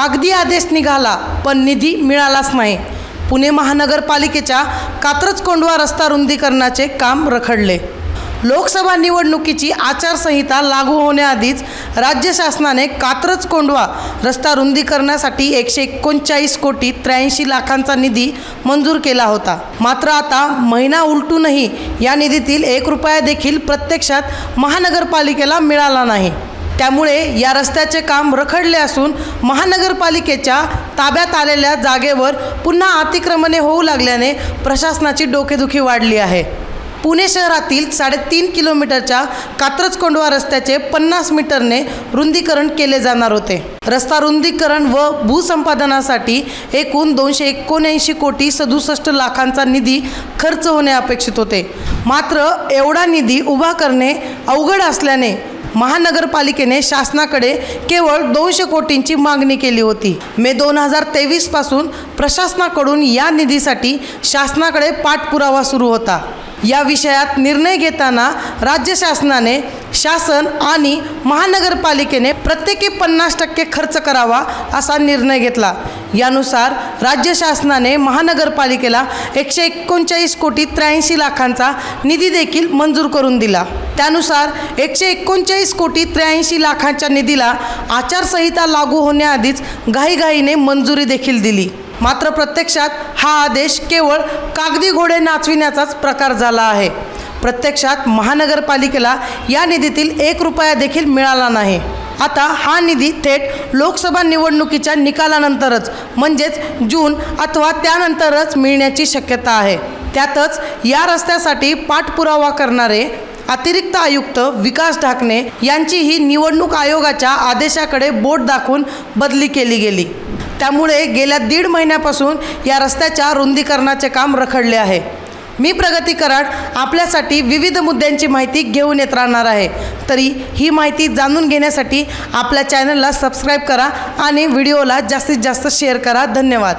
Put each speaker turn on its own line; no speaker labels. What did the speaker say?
कागदी आदेश निघाला पण निधी मिळालाच नाही. पुणे महानगरपालिकेच्या कात्रज कोंडवा रस्ता रुंदीकरणाचे काम रखडले. लोकसभा निवडणुकीची आचारसंहिता लागू होण्याआधीच राज्य शासनाने कात्रज कोंडवा रस्ता रुंदीकरणासाठी एकशे एकोणचाळीस कोटी त्र्याऐंशी लाखांचा निधी मंजूर केला होता. मात्र आता महिना उलटूनही या निधीतील एक रुपया देखील प्रत्यक्षात महानगरपालिकेला मिळाला नाही. त्यामुळे या रस्त्याचे काम रखडले असून महानगरपालिकेच्या ताब्यात आलेल्या जागेवर पुन्हा अतिक्रमणे होऊ लागल्याने प्रशासनाची डोकेदुखी वाढली आहे. पुणे शहरातील साडेतीन किलोमीटरच्या कात्रज कोंडवा रस्त्याचे पन्नास मीटरने रुंदीकरण केले जाणार होते. रस्ता रुंदीकरण व भूसंपादनासाठी एकूण दोनशे एकोणऐंशी कोटी सदुसष्ट लाखांचा निधी खर्च होणे अपेक्षित होते. मात्र एवढा निधी उभा करणे अवघड असल्याने महानगरपालिकेने शासनाकडे केवळ दोनशे कोटींची मागणी केली होती. मे दोन हजार तेवीसपासून प्रशासनाकडून या निधीसाठी शासनाकडे पाठपुरावा सुरू होता. या विषयात निर्णय घेताना राज्य शासनाने शासन आणि महानगरपालिकेने प्रत्येकी पन्नास टक्के खर्च करावा असा निर्णय घेतला. यानुसार राज्य शासनाने महानगरपालिकेला एकशे एकोणचाळीस कोटी त्र्याऐंशी लाखांचा निधी देखील मंजूर करून दिला. त्यानुसार एकशे एकोणचाळीस कोटी त्र्याऐंशी लाखांच्या निधीला आचारसंहिता लागू होण्याआधीच घाईघाईने मंजुरी देखील दिली. मात्र प्रत्यक्षात हा आदेश केवळ कागदी घोडे नाचविण्याचाच प्रकार झाला आहे. प्रत्यक्षात महानगरपालिकेला या निधीतील एक रुपया देखील मिळाला नाही. आता हा निधी थेट लोकसभा निवडणुकीच्या निकालानंतरच म्हणजेच जून अथवा त्यानंतरच मिळण्याची शक्यता आहे. त्यातच या रस्त्यासाठी पाठपुरावा करणारे अतिरिक्त आयुक्त विकास ढाकणे यांची ही निवडणूक आयोगाच्या आदेशाकडे बोट दाखवून बदली केली गेली. त्यामुळे गेल्या दीड महिन्यापासून या रस्त्याच्या रुंदीकरणाचे काम रखडले आहे. मी प्रगती कराड आपल्यासाठी विविध मुद्द्यांची माहिती घेऊन येत राहणार आहे. तरी ही माहिती जाणून घेण्यासाठी आपल्या चॅनलला सबस्क्राईब करा आणि व्हिडिओला जास्तीत जास्त शेअर करा. धन्यवाद.